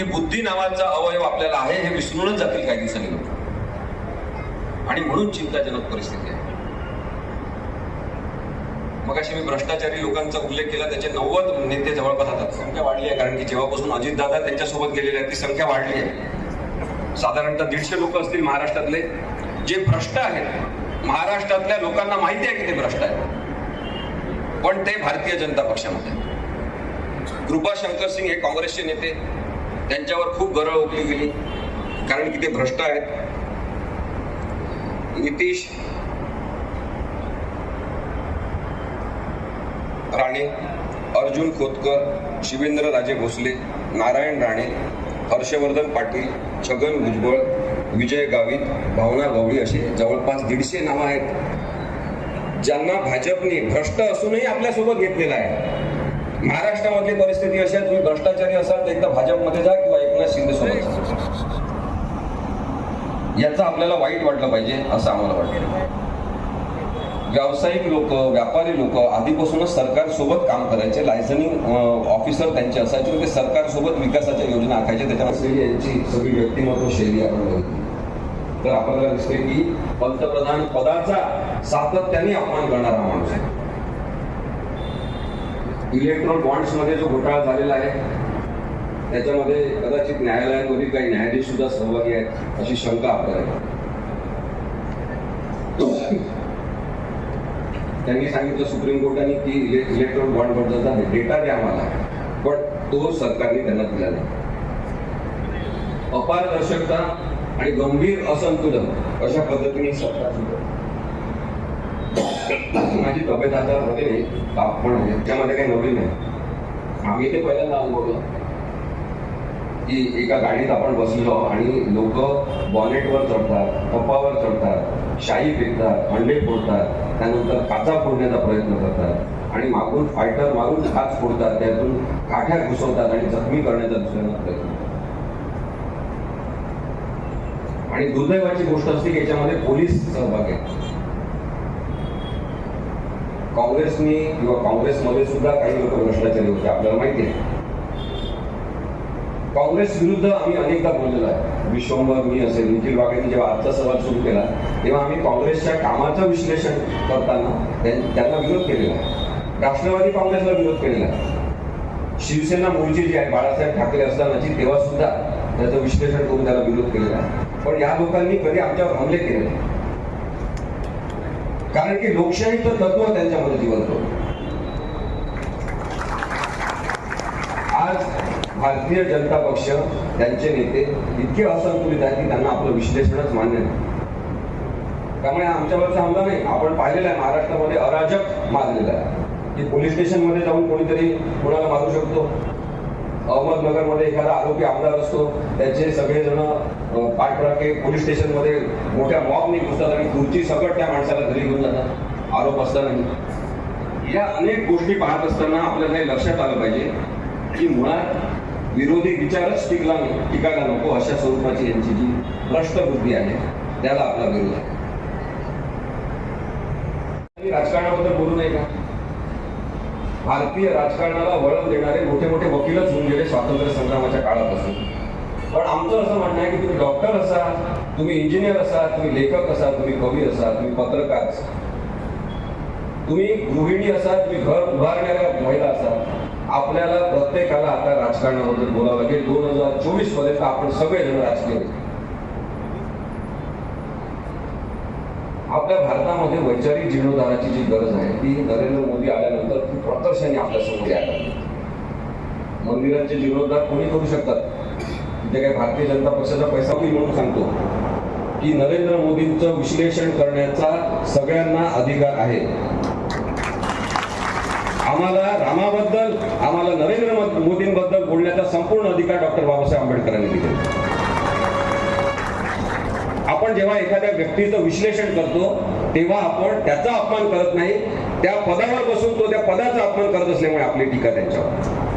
की बुद्धी नावाचा अवयव आपल्याला आहे हे विसरूनच जातील काही दिवसांनी लोक. आणि म्हणून चिंताजनक परिस्थिती आहे. मग अशी मी भ्रष्टाचारी लोकांचा उल्लेख केला त्याचे नव्वद नेते जवळपास आता संख्या वाढली आहे कारण की जेव्हापासून अजितदादा त्यांच्यासोबत गेलेले आहेत ती संख्या वाढली आहे. साधारणतः दीडशे लोक असतील महाराष्ट्रातले. जे भ्रष्ट आहेत महाराष्ट्रातल्या लोकांना माहिती आहे की ते भ्रष्ट आहेत. पण ते भारतीय जनता पक्षामध्ये कृपा शंकर सिंग हे काँग्रेसचे नेते त्यांच्यावर खूप गरळ ओकली गेली. कारण की ते भ्रष्ट आहेत. नितीश राणे अर्जुन खोतकर शिवेंद्र राजे भोसले नारायण राणे हर्षवर्धन पाटील छगन भुजबळ विजय गावित भावना गवळी असे जवळपास दीडशे नावं आहेत. ज्यांना भाजपने भ्रष्ट असूनही आपल्यासोबत घेतलेला आहे. महाराष्ट्रामधली परिस्थिती अशी आहे तुम्ही भ्रष्टाचारी असाल तर एकदा भाजपमध्ये जा किंवा एकनाथ शिंदे सोबत याचं आपल्याला वाईट वाटलं पाहिजे असं आम्हाला वाटतं. व्यावसायिक लोक व्यापारी लोक आधीपासूनच सरकारसोबत काम करायचे लायसनिंग ऑफिसर त्यांचे असायचे ते सरकारसोबत विकासाच्या योजना आखायचे त्याच्यामध्ये यांची सगळी व्यक्तिमत्व शैली आपण बघितली. तर आपल्याला दिसते की पंतप्रधान पदाचा सातत्याने अपमान करणारा माणूस आहे. इलेक्ट्रॉन बॉन्ड्समध्ये जो घोटाळा झालेला आहे त्याच्यामध्ये कदाचित न्यायालयांमधील काही न्यायाधीश सुद्धा सहभागी आहेत अशी शंका आपल्याला त्यांनी सांगितलं सुप्रीम कोर्टाने की इलेक्ट्रॉन बॉन्ड बद्दलचा डेटा द्या आम्हाला पण तो सरकारने त्यांना दिला नाही. अपारदर्शकता आणि गंभीर असंतुलन अशा पद्धतीने सरकार सुरू माझी तब्येत आता होते नाही ताप पण आहे. त्यामध्ये काही नवीन नाही. आम्ही ते पहिल्यांदा अनुभवलं की एका गाडीत आपण बसलो आणि लोक बॉनेटवर चढतात कपावर चढतात शाई फेकतात अंडे फोडतात त्यानंतर काचा फोडण्याचा प्रयत्न करतात आणि मागून फायटर मारून काच फोडतात त्यातून काठ्या घुसवतात आणि जखमी करण्याचा दुसऱ्यांना प्रयत्न. आणि दुर्दैवाची गोष्ट असते की याच्यामध्ये पोलीस सहभाग आहे काँग्रेसने किंवा काँग्रेसमध्ये सुद्धा काही लोक भ्रष्टाचारी होते आपल्याला माहिती आहे. काँग्रेस विरुद्ध आम्ही अनेकदा बोललेलो आहे. विश्वंभर मी असेल निखिल वाघेने जेव्हा आजचा सवाल सुरू केला तेव्हा आम्ही काँग्रेसच्या कामाचं विश्लेषण करताना त्यांना विरोध केलेला आहे. राष्ट्रवादी काँग्रेसला विरोध केलेला आहे. शिवसेना मूळची जी आहे बाळासाहेब ठाकरे असतानाची तेव्हा सुद्धा त्याचं विश्लेषण करून त्याला विरोध केलेला आहे. पण या लोकांनी कधी आमच्यावर हमले केले नाही. कारण की लोकशाहीचं तत्व त्यांच्यामध्ये जिवंत आज भारतीय जनता पक्ष त्यांचे नेते इतके असंतुलित आहेत की त्यांना आपलं विश्लेषणच मान्य नाही. त्यामुळे आमच्यावरचा हमला नाही आपण पाहिलेला आहे महाराष्ट्रामध्ये अराजक माजलेला आहे. की पोलीस स्टेशनमध्ये जाऊन कोणीतरी कोणाला मारू शकतो? अहमदनगरमध्ये एखादा आरोपी आमदार असतो त्याचे सगळेजण अं, पाठराखे पोलीस स्टेशनमध्ये मोठ्या मॉबने घुसतात आणि खुर्ची सकट त्या माणसाला घरी घेऊन जातात. आरोप असतानाही या अनेक गोष्टी पाहत असताना आपल्याला हे लक्षात आलं पाहिजे की मुळात विरोधी विचारच टिकला टिकायला नको अशा स्वरूपाची यांची जी भ्रष्टबुद्धी आहे त्याला आपला विरोध आहे. राजकारणाबद्दल बोलू नये का? भारतीय राजकारणाला वळण देणारे मोठे मोठे वकीलच होऊन गेले स्वातंत्र्य संग्रामाच्या काळापासून. पण आमचं असं म्हणणं आहे की तुम्ही डॉक्टर असा तुम्ही इंजिनियर असा तुम्ही लेखक असा तुम्ही कवी असा तुम्ही पत्रकार असा. तुम्ही गृहिणी असा तुम्ही घर उभारणाऱ्या महिला असा. आपल्याला प्रत्येकाला आता राजकारणाबद्दल बोलावं लागेल. दोन हजार चोवीसपर्यंत आपण सगळेजण राजकीय आपल्या भारतामध्ये वैचारिक जीर्णोद्धाराची जी गरज आहे ती नरेंद्र मोदी आल्यानंतर खूप प्रकर्षाने आपल्यासमोर यायला मंदिरांचे जीर्णोद्धार कोणी करू शकतात? ते काही भारतीय जनता पक्षाचा पैसा मी म्हणून सांगतो. की नरेंद्र मोदींचं विश्लेषण करण्याचा सगळ्यांना अधिकार आहे. आम्हाला रामाबद्दल आम्हाला नरेंद्र मोदींबद्दल बोलण्याचा संपूर्ण अधिकार डॉक्टर बाबासाहेब आंबेडकरांनी दिला आपण जेव्हा एखाद्या व्यक्तीचं विश्लेषण करतो तेव्हा आपण त्याचा अपमान करत नाही. त्या पदावर बसून तो त्या पदाचा अपमान करत असल्यामुळे आपली टीका त्यांच्यावर